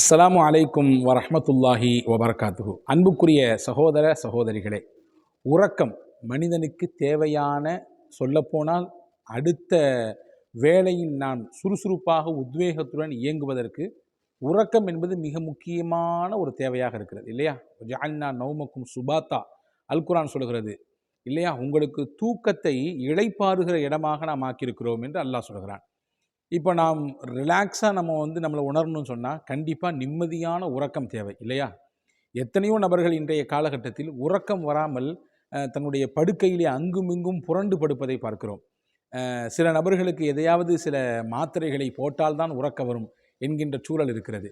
அஸ்லாம் அலைக்கும் வரமத்துல்லாஹி வபரகாத்துஹு. அன்புக்குரிய சகோதர சகோதரிகளே உறக்கம் மனிதனுக்கு தேவையான சொல்லப்போனால் அடுத்த வேளையில் நான் சுறுசுறுப்பாக உத்வேகத்துடன் இயங்குவதற்கு உறக்கம் என்பது மிக முக்கியமான ஒரு தேவையாக இருக்கிறது இல்லையா? ஜால்னா நௌமக்கும் சுபாத்தா அல்குரான் சொல்கிறது இல்லையா? உங்களுக்கு தூக்கத்தை இழைப்பாறுகிற இடமாக நாம் ஆக்கியிருக்கிறோம் என்று அல்லாஹ் சொல்கிறான். இப்போ நாம் ரிலாக்ஸாக நம்ம வந்து நம்மளை உணரணும்னு சொன்னால் கண்டிப்பாக நிம்மதியான உறக்கம் தேவை இல்லையா? எத்தனையோ நபர்கள் இன்றைய காலகட்டத்தில் உறக்கம் வராமல் தன்னுடைய படுக்கையிலே அங்குமிங்கும் புரண்டு படுப்பதை பார்க்கிறோம். சில நபர்களுக்கு எதையாவது சில மாத்திரைகளை போட்டால்தான் உறக்கம் வரும் என்கின்ற சூழல் இருக்கிறது.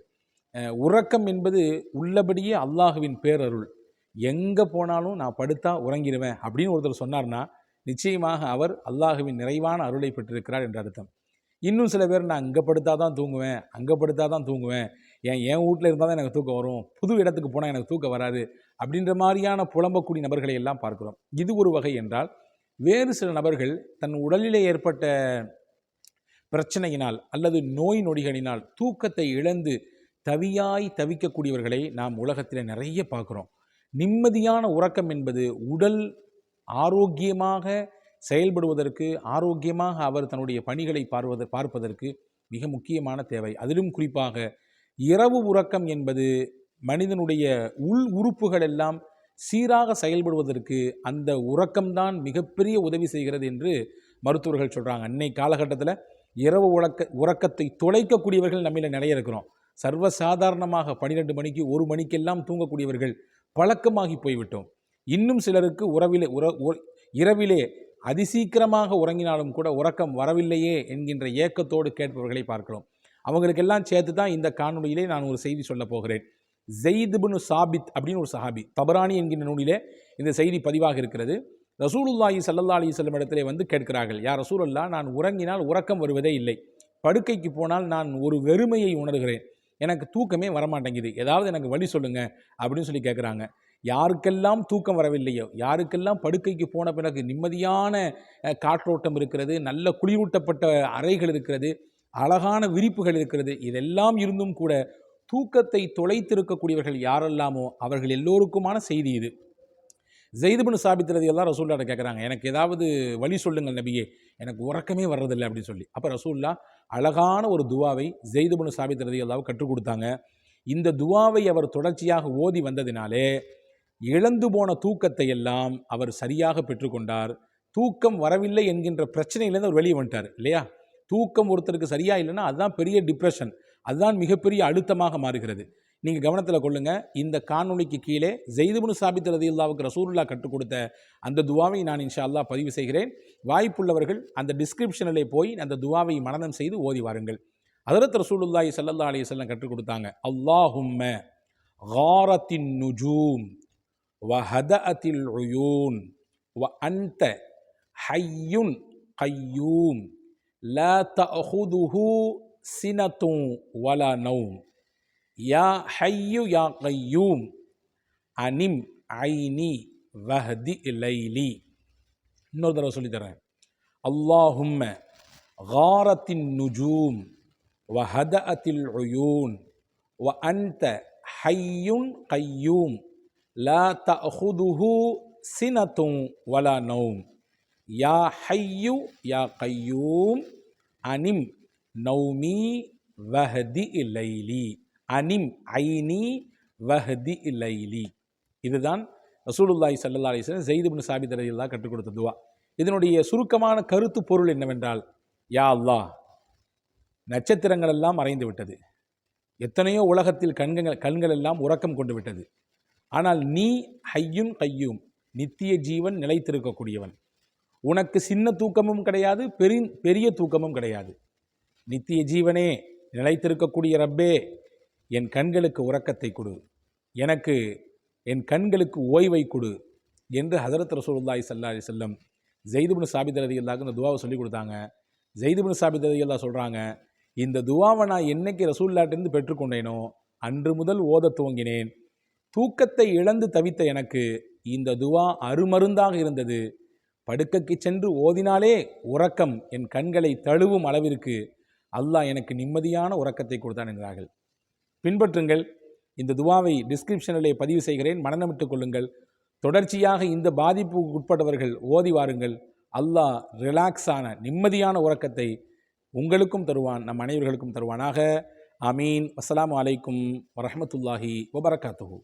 உறக்கம் என்பது உள்ளபடியே அல்லாஹுவின் பேரருள். எங்கே போனாலும் நான் படுத்தா உறங்கிடுவேன் அப்படின்னு ஒருத்தர் சொன்னார்னா நிச்சயமாக அவர் அல்லாஹுவின் நிறைவான அருளை பெற்றிருக்கிறார் என்ற அர்த்தம். இன்னும் சில பேர் நான் அங்கே படுத்தா தான் தூங்குவேன் அங்கே படுத்தா தான் தூங்குவேன் ஏன் என் வீட்டில் இருந்தால் தான் எனக்கு தூக்கம் வரும் புது இடத்துக்கு போனால் எனக்கு தூக்கம் வராது அப்படின்ற மாதிரியான புலம்பக்கூடிய நபர்களை எல்லாம் பார்க்கிறோம். இது ஒரு வகை என்றால் வேறு சில நபர்கள் தன் உடலிலே ஏற்பட்ட பிரச்சனையினால் அல்லது நோய் நொடிகளினால் தூக்கத்தை இழந்து தவியாய் தவிக்கக்கூடியவர்களை நாம் உலகத்தில் நிறைய பார்க்குறோம். நிம்மதியான உறக்கம் என்பது உடல் ஆரோக்கியமாக செயல்படுவதற்கு ஆரோக்கியமாக அவர் தன்னுடைய பணிகளை பார்வத பார்ப்பதற்கு மிக முக்கியமான தேவை. அதிலும் குறிப்பாக இரவு உறக்கம் என்பது மனிதனுடைய உள் உறுப்புகள் எல்லாம் சீராக செயல்படுவதற்கு அந்த உறக்கம்தான் மிகப்பெரிய உதவி செய்கிறது என்று மருத்துவர்கள் சொல்கிறாங்க அன்னை காலகட்டத்தில் இரவு உறக்க உறக்கத்தை தொலைக்கக்கூடியவர்கள் நம்மில நிறைய இருக்கிறோம். சர்வசாதாரணமாக பன்னிரெண்டு மணிக்கு ஒரு மணிக்கெல்லாம் தூங்கக்கூடியவர்கள் பழக்கமாகி போய்விட்டோம். இன்னும் சிலருக்கு உறவிலே உற உற- இரவிலே அதிசீக்கிரமாக உறங்கினாலும் கூட உறக்கம் வரவில்லையே என்கின்ற ஏக்கத்தோடு கேட்பவர்களை பார்க்கிறோம். அவங்களுக்கெல்லாம் சேர்த்து தான் இந்த காணொலியிலே நான் ஒரு செய்தி சொல்ல போகிறேன். ஜெயிதுபுனு சாபித் அப்படின்னு ஒரு சஹாபி தபரானி என்கின்ற நூலிலே இந்த செய்தி பதிவாக இருக்கிறது. ரசூலுல்லாஹி சல்லா அலி செல்லும் இடத்திலே வந்து கேட்கிறார்கள் யார் ரசூலல்லா நான் உறங்கினால் உறக்கம் வருவதே இல்லை. படுக்கைக்கு போனால் நான் ஒரு வெறுமையை உணர்கிறேன். எனக்கு தூக்கமே வரமாட்டேங்குது. ஏதாவது எனக்கு வழி சொல்லுங்க அப்படின்னு சொல்லி கேட்குறாங்க. யாருக்கெல்லாம் தூக்கம் வரவில்லையோ யாருக்கெல்லாம் படுக்கைக்கு போன பிறகு நிம்மதியான காற்றோட்டம் இருக்கிறது நல்ல குளிரூட்டப்பட்ட அறைகள் இருக்கிறது அழகான விரிப்புகள் இருக்கிறது இதெல்லாம் இருந்தும் கூட தூக்கத்தை தொலைத்திருக்கக்கூடியவர்கள் யாரெல்லாமோ அவர்கள் எல்லோருக்குமான செய்தி இது. ஜெய்துபின் சாபித்திரது எல்லாம் ரசூல்லாட்ட கேட்குறாங்க எனக்கு ஏதாவது வழி சொல்லுங்கள் நபியே எனக்கு உறக்கமே வர்றதில்லை அப்படின்னு சொல்லி. அப்போ ரசூல்லா அழகான ஒரு துவாவை ஜெய்துபின் சாபித்திரது எல்லாம் கற்றுக் கொடுத்தாங்க. இந்த துவாவை அவர் தொடர்ச்சியாக ஓதி வந்ததினாலே இழந்து போன தூக்கத்தை எல்லாம் அவர் சரியாக பெற்றுக்கொண்டார். தூக்கம் வரவில்லை என்கின்ற பிரச்சனையிலேருந்து அவர் வெளியே வந்துட்டார் இல்லையா? தூக்கம் ஒருத்தருக்கு சரியாக இல்லைன்னா அதுதான் பெரிய டிப்ரெஷன் அதுதான் மிகப்பெரிய அழுத்தமாக மாறுகிறது. நீங்கள் கவனத்தில் கொள்ளுங்கள் இந்த காணொளிக்கு கீழே ஜெய்துபுனு சாபித் ரதியுல்லாவுக்கு ரசூலுல்லா கற்றுக் கொடுத்த அந்த துவாவை நான் இன்ஷா அல்லாஹ் பதிவு செய்கிறேன். வாய்ப்புள்ளவர்கள் அந்த டிஸ்கிரிப்ஷனிலே போய் அந்த துவாவை மனனம் செய்து ஓதி வாருங்கள். அதரத் ரசூலுல்லாஹி சல்லா அலி செல்லம் கற்றுக் கொடுத்தாங்க அல்லாஹும்ம காரத்தின் நுஜூம் வ ஹதஅத்தில் உயூன் வ அன்த ஹய்யுன் கய்யூம் லா தஅஹுதுஹு சினத்தும் வலா நௌம் யா ஹய்யு யா கய்யூம் அனிம் ஐனி வஹதி லைலி இன்னொரு தடவை சொல்லித்தரேன் அல்லாஹும்ம காரத்தின் நுஜூம் வஹதஅத்தில் உயூன் வ அன்த ஹய்யுன் கய்யூம் லா தஹுதுஹு சினத்தும் வலா நௌம் யா ஹையு யா கையூம் அனிம் நௌமி வஹதி இலைலி அனிம் ஐனி வஹதி இலைலி இதுதான் ரசூலுல்லாய் சல்லா அலைஹி வஸல்லம் சாபித் ரலியல்லாஹு கற்றுக் கொடுத்த துவா. இதனுடைய சுருக்கமான கருத்து பொருள் என்னவென்றால் யா அல்லா நட்சத்திரங்கள் எல்லாம் மறைந்து விட்டது. எத்தனையோ உலகத்தில் கண்கள் கண்கள் எல்லாம் உறக்கம் கொண்டு விட்டது. ஆனால் நீ ஹையும் கையும் நித்திய ஜீவன் நிலைத்திருக்கக்கூடியவன். உனக்கு சின்ன தூக்கமும் கிடையாது பெரிய பெரிய தூக்கமும் கிடையாது. நித்திய ஜீவனே நிலைத்திருக்கக்கூடிய ரப்பே என் கண்களுக்கு உறக்கத்தை கொடு. எனக்கு என் கண்களுக்கு ஓய்வை கொடு என்று ஹதரத் ரசூலுல்லாய் சல்லா அலி செல்லம் ஜெய்துபின் சாபித் ரதியல்லாஹ்க்கு இந்த துவாவை சொல்லி கொடுத்தாங்க. ஜெய்துபின் சாபித் ரதியல்லாஹ் சொல்கிறாங்க இந்த துவாவை நான் என்னைக்கு ரசூல்லாட்டிருந்து பெற்றுக்கொண்டேனோ அன்று முதல் ஓத துவங்கினேன். தூக்கத்தை இழந்து தவித்த எனக்கு இந்த துவா அருமருந்தாக இருந்தது. படுக்கைக்கு சென்று ஓதினாலே உறக்கம் என் கண்களை தழுவும் அளவிற்கு அல்லாஹ் எனக்கு நிம்மதியான உறக்கத்தை கொடுத்தான் என்கிறார்கள் பின்பற்றுங்கள். இந்த துவாவை டிஸ்கிரிப்ஷனிலே பதிவு செய்கிறேன். மனநமிட்டுக் கொள்ளுங்கள். தொடர்ச்சியாக இந்த பாதிப்புக்கு உட்பட்டவர்கள் ஓதி வாருங்கள். அல்லாஹ் ரிலாக்ஸான நிம்மதியான உறக்கத்தை உங்களுக்கும் தருவான் நம் அனைவர்களுக்கும் தருவானாக. அமீன் அஸ்ஸலாமு அலைக்கும் வரமத்துல்லாஹி வபரகாத்துஹு.